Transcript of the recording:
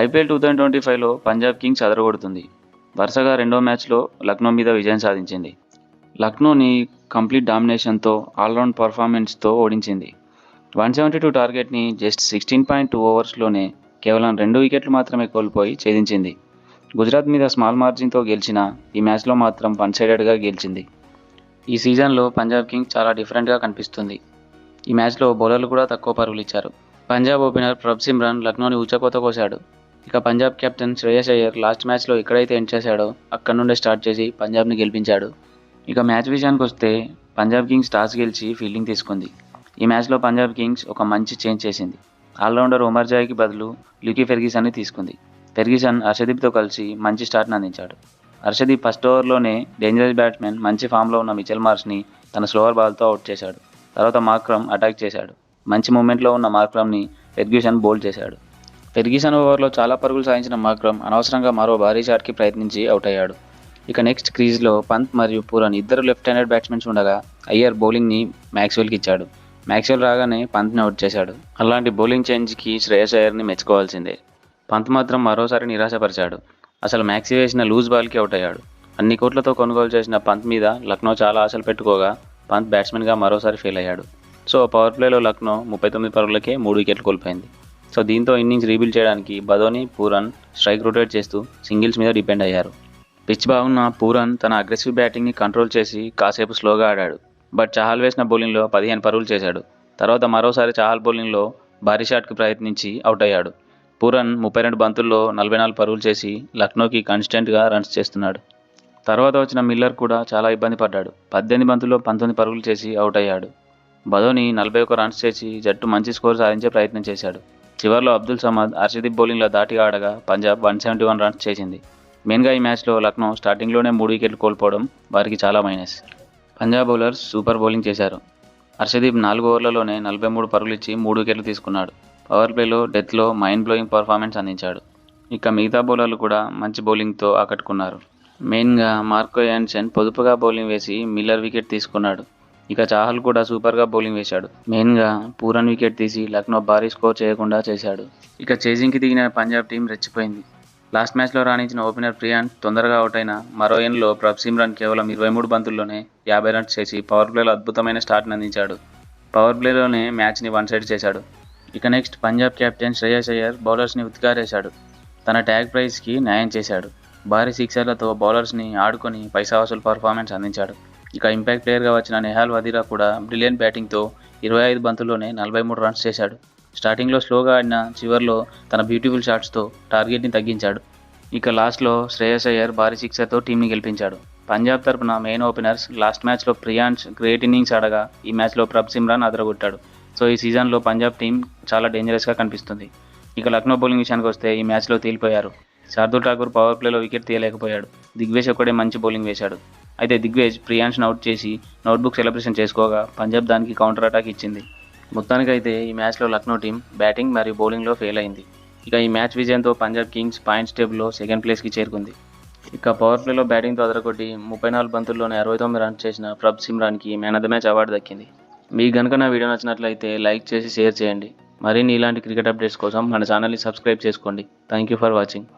IPL two thousand twenty ఫైవ్లో Punjab Kings అదరగొడుతుంది. వరుసగా రెండో మ్యాచ్లో లక్నో మీద విజయం సాధించింది. లక్నోని కంప్లీట్ డామినేషన్తో ఆల్రౌండ్ పర్ఫార్మెన్స్తో ఓడించింది. వన్ సెవెంటీ టూ టార్గెట్ని జస్ట్ సిక్స్టీన్ పాయింట్ టూ ఓవర్స్లోనే కేవలం రెండు వికెట్లు మాత్రమే కోల్పోయి ఛేదించింది. గుజరాత్ మీద స్మాల్ మార్జిన్తో గెలిచిన ఈ మ్యాచ్లో మాత్రం వన్ సైడెడ్గా గెలిచింది. ఈ సీజన్లో పంజాబ్ కింగ్స్ చాలా డిఫరెంట్గా కనిపిస్తుంది. ఈ మ్యాచ్లో బౌలర్లు కూడా తక్కువ పరుగులు ఇచ్చారు. పంజాబ్ ఓపెనర్ ప్రభ్ సిమ్రాన్ లక్నోని ఊచకోత కోశాడు. ఇక పంజాబ్ కెప్టెన్ శ్రేయస్ అయ్యర్ లాస్ట్ మ్యాచ్లో ఎక్కడైతే ఎండ్ చేశాడో అక్కడ నుండే స్టార్ట్ చేసి పంజాబ్ని గెలిపించాడు. ఇక మ్యాచ్ విషయానికి వస్తే పంజాబ్ కింగ్స్ టాస్ గెలిచి ఫీల్డింగ్ తీసుకుంది. ఈ మ్యాచ్లో పంజాబ్ కింగ్స్ ఒక మంచి చేంజ్ చేసింది. ఆల్రౌండర్ ఒమర్ జాయ్కి బదులు ల్యూకీ ఫెర్గిసన్ని తీసుకుంది. ఫెర్గిసన్ హర్షదీప్తో కలిసి మంచి స్టార్ట్ని అందించాడు. హర్షదీప్ ఫస్ట్ ఓవర్లోనే డేంజరస్ బ్యాట్స్మెన్ మంచి ఫామ్లో ఉన్న మిచెల్ మార్స్ని తన స్లోవర్ బాల్తో అవుట్ చేశాడు. తర్వాత మార్క్రమ్ అటాక్ చేశాడు. మంచి మూమెంట్లో ఉన్న మార్క్రమ్ని ఫెర్గ్యూసన్ బోల్డ్ చేశాడు. ఫెర్గిసన్ ఓవర్లో చాలా పరుగులు సాధించిన మాక్రమ్ అనవసరంగా మరో భారీ షాట్కి ప్రయత్నించి అవుట్ అయ్యాడు ఇక నెక్స్ట్ క్రీజ్లో పంత్ మరియు పూరన్ ఇద్దరు లెఫ్ట్ హ్యాండెడ్ బ్యాట్స్మెన్స్ ఉండగా అయ్యర్ బౌలింగ్ని మ్యాక్స్వెల్కి ఇచ్చాడు. మ్యాక్స్వెల్ రాగానే పంత్ని అవుట్ చేశాడు. అలాంటి బౌలింగ్ చేంజ్కి శ్రేయస్ అయ్యర్ని మెచ్చుకోవాల్సిందే. పంత్ మాత్రం మరోసారి నిరాశపరిచాడు. అసలు మ్యాక్సీ వేసిన లూజ్ బాల్కి అవుట్ అయ్యాడు అన్ని కోట్లతో కొనుగోలు చేసిన పంత్ మీద లక్నో చాలా ఆశలు పెట్టుకోగా పంత్ బ్యాట్స్మెన్గా మరోసారి ఫెయిల్ అయ్యాడు. సో పవర్ ప్లేలో లక్నో ముప్పై తొమ్మిది పరుగులకే మూడు వికెట్లు కోల్పోయింది. సో దీంతో ఇన్నింగ్స్ రీబిల్డ్ చేయడానికి బదోని పూరన్ స్ట్రైక్ రొటేట్ చేస్తూ సింగిల్స్ మీద డిపెండ్ అయ్యారు. పిచ్ బాగున్న పూరన్ తన అగ్రెసివ్ బ్యాటింగ్ని కంట్రోల్ చేసి కాసేపు స్లోగా ఆడాడు. బట్ చహల్ వేసిన బౌలింగ్లో పదిహేను పరుగులు చేశాడు. తర్వాత మరోసారి చహల్ బౌలింగ్లో భారీ షాట్కి ప్రయత్నించి అవుట్ అయ్యాడు. పూరన్ ముప్పై రెండు బంతుల్లో నలభై నాలుగు పరుగులు చేసి లక్నోకి కన్స్టెంట్గా రన్స్ చేస్తున్నాడు. తర్వాత వచ్చిన మిల్లర్ కూడా చాలా ఇబ్బంది పడ్డాడు. పద్దెనిమిది బంతుల్లో పంతొమ్మిది పరుగులు చేసి అవుట్ అయ్యాడు. బదోని నలభై ఒక్క రన్స్ చేసి జట్టు మంచి స్కోర్ సాధించే ప్రయత్నం చేశాడు. చివరిలో అబ్దుల్ సమద్ హర్షదీప్ బౌలింగ్లో దాటిగా ఆడగా Punjab one seventy one runs చేసింది. మెయిన్గా ఈ మ్యాచ్లో లక్నో స్టార్టింగ్లోనే మూడు వికెట్లు కోల్పోవడం వారికి చాలా minus. Punjab bowlers super bowling చేశారు. హర్షదీప్ నాలుగు ఓవర్లలోనే నలభై మూడు పరుగులు ఇచ్చి మూడు వికెట్లు తీసుకున్నాడు. పవర్ ప్లేలో డెత్లో మైండ్ బ్లోయింగ్ పర్ఫార్మెన్స్ అందించాడు. ఇక మిగతా బౌలర్లు కూడా మంచి బౌలింగ్తో ఆకట్టుకున్నారు. మెయిన్గా మార్కో యాన్సెన్ పొదుపుగా బౌలింగ్ వేసి మిల్లర్ వికెట్ తీసుకున్నాడు. ఇక చాహల్ కూడా సూపర్గా బౌలింగ్ వేశాడు. మెయిన్గా పూరన్ వికెట్ తీసి లక్నో భారీ స్కోర్ చేయకుండా చేశాడు. ఇక చేజింగ్కి దిగిన పంజాబ్ టీం రెచ్చిపోయింది. లాస్ట్ మ్యాచ్లో రాణించిన ఓపెనర్ ప్రియాన్ తొందరగా అవుట్ అయిన మరో ఎన్లో ప్రభ్ సిమ్రాన్ కేవలం ఇరవై మూడు బంతుల్లోనే యాభై రన్స్ చేసి పవర్ ప్లేలో అద్భుతమైన స్టార్ట్ని అందించాడు. పవర్ ప్లేలోనే మ్యాచ్ని వన్ సైడ్ చేశాడు. ఇక నెక్స్ట్ పంజాబ్ కెప్టెన్ శ్రేయస్ అయ్యర్ బౌలర్స్ని ఉతికారేశాడు తన ట్యాగ్ ప్రైజ్కి న్యాయం చేశాడు. భారీ సిక్సర్లతో బౌలర్స్ని ఆడుకొని పైసా వసూలు పర్ఫార్మెన్స్ అందించాడు. ఇక ఇంపాక్ట్ ప్లేయర్గా వచ్చిన నెహాల్ వదీరా కూడా బ్రిలియన్ బ్యాటింగ్తో ఇరవై ఐదు బంతుల్లోనే నలభై మూడు రన్స్ చేశాడు. స్టార్టింగ్లో స్లోగా ఆడిన చివర్లో తన బ్యూటిఫుల్ షాట్స్తో టార్గెట్ని తగ్గించాడు. ఇక లాస్ట్లో శ్రేయస్ అయ్యర్ భారీ సిక్సర్తో టీంని గెలిపించాడు. పంజాబ్ తరపున మెయిన్ ఓపెనర్స్ లాస్ట్ మ్యాచ్లో ప్రియాన్స్ గ్రేట్ ఇన్నింగ్స్ ఆడగా ఈ మ్యాచ్లో ప్రభ్ సిమ్రాన్ అదరగొట్టాడు. సో ఈ సీజన్లో పంజాబ్ టీం చాలా డేంజరస్గా కనిపిస్తుంది. ఇక లక్నో బౌలింగ్ విషయానికి వస్తే ఈ మ్యాచ్లో తేలిపోయారు. శార్దుల్ ఠాకూర్ పవర్ ప్లేలో వికెట్ తీయలేకపోయాడు. దిగ్వేష్ ఒక్కడే మంచి బౌలింగ్ వేశాడు. అయితే దిగ్వేజ్ ప్రియాన్స్ని అవుట్ చేసి నోట్బుక్ సెలబ్రేషన్ చేసుకోగా పంజాబ్ దానికి కౌంటర్ అటాక్ ఇచ్చింది. మొత్తానికైతే ఈ మ్యాచ్లో లక్నో టీం బ్యాటింగ్ మరియు బౌలింగ్లో ఫెయిల్ అయింది. ఇక ఈ మ్యాచ్ విజయంతో పంజాబ్ కింగ్స్ పాయింట్స్ టేబుల్లో సెకండ్ ప్లేస్కి చేరుకుంది. ఇక పవర్ ప్లేలో బ్యాటింగ్తో అదరగొట్టి ముప్పై నాలుగు బంతుల్లోనే అరవై తొమ్మిది రన్స్ చేసిన Prabh సిమ్రాన్కి man of the match award దక్కింది. మీకు కనుక నా వీడియో నచ్చినట్లయితే లైక్ చేసి షేర్ చేయండి. మరిన్ని ఇలాంటి క్రికెట్ అప్డేట్స్ కోసం మన ఛానల్ని సబ్స్క్రైబ్ చేసుకోండి. Thank you for watching